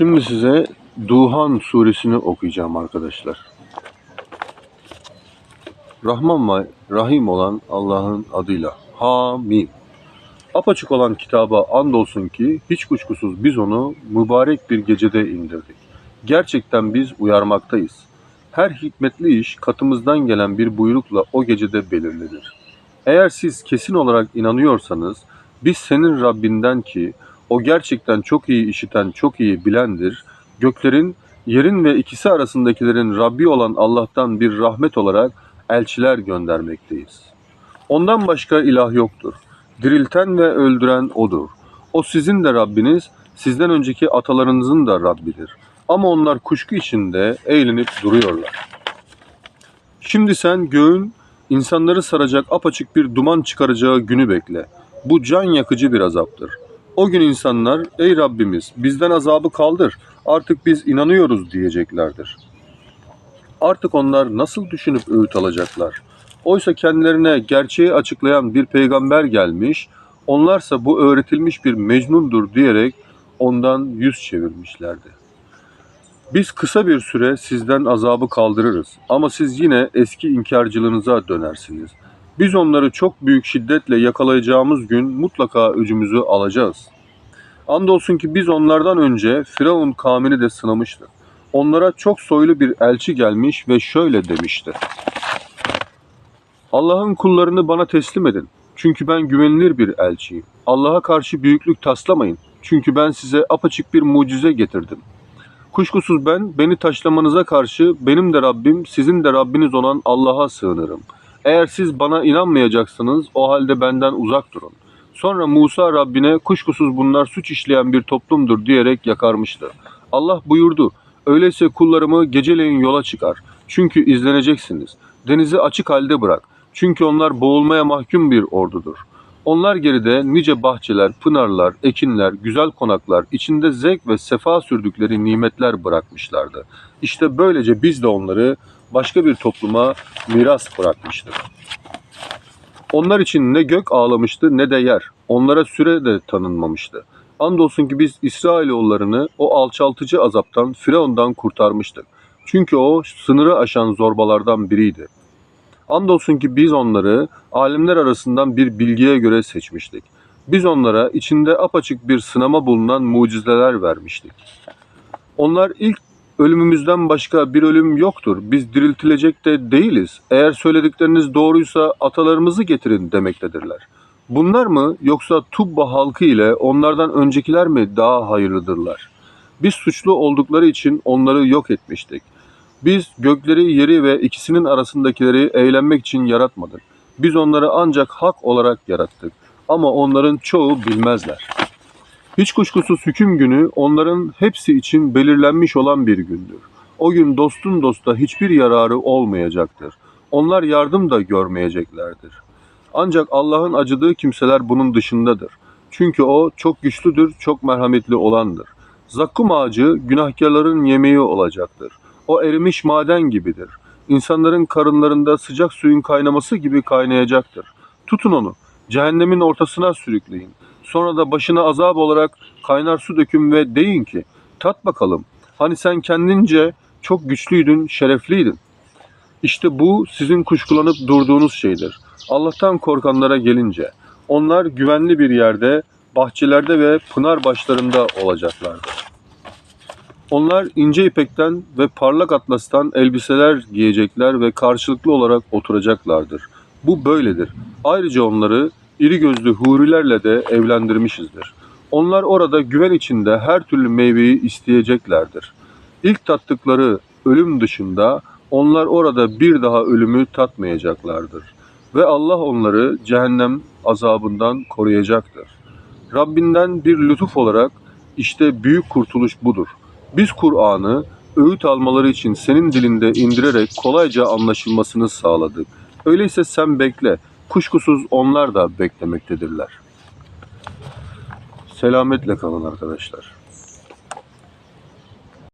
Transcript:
Şimdi size Duhan suresini okuyacağım arkadaşlar. Rahman ve Rahim olan Allah'ın adıyla. Hamim. Apaçık olan kitaba andolsun ki hiç kuşkusuz biz onu mübarek bir gecede indirdik. Gerçekten biz uyarmaktayız. Her hikmetli iş katımızdan gelen bir buyrukla o gecede belirlenir. Eğer siz kesin olarak inanıyorsanız biz senin Rabbinden ki o gerçekten çok iyi işiten, çok iyi bilendir. Göklerin, yerin ve ikisi arasındakilerin Rabbi olan Allah'tan bir rahmet olarak elçiler göndermekteyiz. Ondan başka ilah yoktur. Dirilten ve öldüren O'dur. O sizin de Rabbiniz, sizden önceki atalarınızın da Rabbidir. Ama onlar kuşku içinde eğlenip duruyorlar. Şimdi sen göğün insanları saracak apaçık bir duman çıkaracağı günü bekle. Bu can yakıcı bir azaptır. O gün insanlar ey Rabbimiz bizden azabı kaldır artık biz inanıyoruz diyeceklerdir. Artık onlar nasıl düşünüp öğüt alacaklar? Oysa kendilerine gerçeği açıklayan bir peygamber gelmiş, onlarsa bu öğretilmiş bir mecnundur diyerek ondan yüz çevirmişlerdi. Biz kısa bir süre sizden azabı kaldırırız ama siz yine eski inkarcılığınıza dönersiniz. Biz onları çok büyük şiddetle yakalayacağımız gün mutlaka öcümüzü alacağız. Andolsun ki biz onlardan önce Firavun kavmini de sınamıştık. Onlara çok soylu bir elçi gelmiş ve şöyle demişti. Allah'ın kullarını bana teslim edin. Çünkü ben güvenilir bir elçiyim. Allah'a karşı büyüklük taslamayın. Çünkü ben size apaçık bir mucize getirdim. Kuşkusuz ben beni taşlamanıza karşı benim de Rabbim sizin de Rabbiniz olan Allah'a sığınırım. Eğer siz bana inanmayacaksınız o halde benden uzak durun. Sonra Musa Rabbine kuşkusuz bunlar suç işleyen bir toplumdur diyerek yakarmıştı. Allah buyurdu. Öyleyse kullarımı geceleyin yola çıkar. Çünkü izleneceksiniz. Denizi açık halde bırak. Çünkü onlar boğulmaya mahkum bir ordudur. Onlar geride nice bahçeler, pınarlar, ekinler, güzel konaklar, içinde zevk ve sefa sürdükleri nimetler bırakmışlardı. İşte böylece biz de onları başka bir topluma miras bırakmıştık. Onlar için ne gök ağlamıştı ne de yer. Onlara süre de tanınmamıştı. Andolsun ki biz İsrailoğullarını o alçaltıcı azaptan, Firavundan kurtarmıştık. Çünkü o sınırı aşan zorbalardan biriydi. Andolsun ki biz onları alimler arasından bir bilgiye göre seçmiştik. Biz onlara içinde apaçık bir sınama bulunan mucizeler vermiştik. Onlar ilk ölümümüzden başka bir ölüm yoktur. Biz diriltilecek de değiliz. Eğer söyledikleriniz doğruysa atalarımızı getirin demektedirler. Bunlar mı yoksa Tubba halkı ile onlardan öncekiler mi daha hayırlıdırlar? Biz suçlu oldukları için onları yok etmiştik. Biz gökleri, yeri ve ikisinin arasındakileri eğlenmek için yaratmadık. Biz onları ancak hak olarak yarattık. Ama onların çoğu bilmezler. Hiç kuşkusuz hüküm günü onların hepsi için belirlenmiş olan bir gündür. O gün dostun dosta hiçbir yararı olmayacaktır. Onlar yardım da görmeyeceklerdir. Ancak Allah'ın acıdığı kimseler bunun dışındadır. Çünkü o çok güçlüdür, çok merhametli olandır. Zakkum ağacı günahkarların yemeği olacaktır. O erimiş maden gibidir. İnsanların karınlarında sıcak suyun kaynaması gibi kaynayacaktır. Tutun onu, cehennemin ortasına sürükleyin. Sonra da başına azap olarak kaynar su dökün ve deyin ki, tat bakalım. Hani sen kendince çok güçlüydün, şerefliydin. İşte bu sizin kuşkulanıp durduğunuz şeydir. Allah'tan korkanlara gelince, onlar güvenli bir yerde, bahçelerde ve pınar başlarında olacaklardır. Onlar ince ipekten ve parlak atlastan elbiseler giyecekler ve karşılıklı olarak oturacaklardır. Bu böyledir. Ayrıca onları iri gözlü hurilerle de evlendirmişizdir. Onlar orada güven içinde her türlü meyveyi isteyeceklerdir. İlk tattıkları ölüm dışında onlar orada bir daha ölümü tatmayacaklardır. Ve Allah onları cehennem azabından koruyacaktır. Rabbinden bir lütuf olarak işte büyük kurtuluş budur. Biz Kur'an'ı öğüt almaları için senin dilinde indirerek kolayca anlaşılmasını sağladık. Öyleyse sen bekle. Kuşkusuz onlar da beklemektedirler. Selametle kalın arkadaşlar.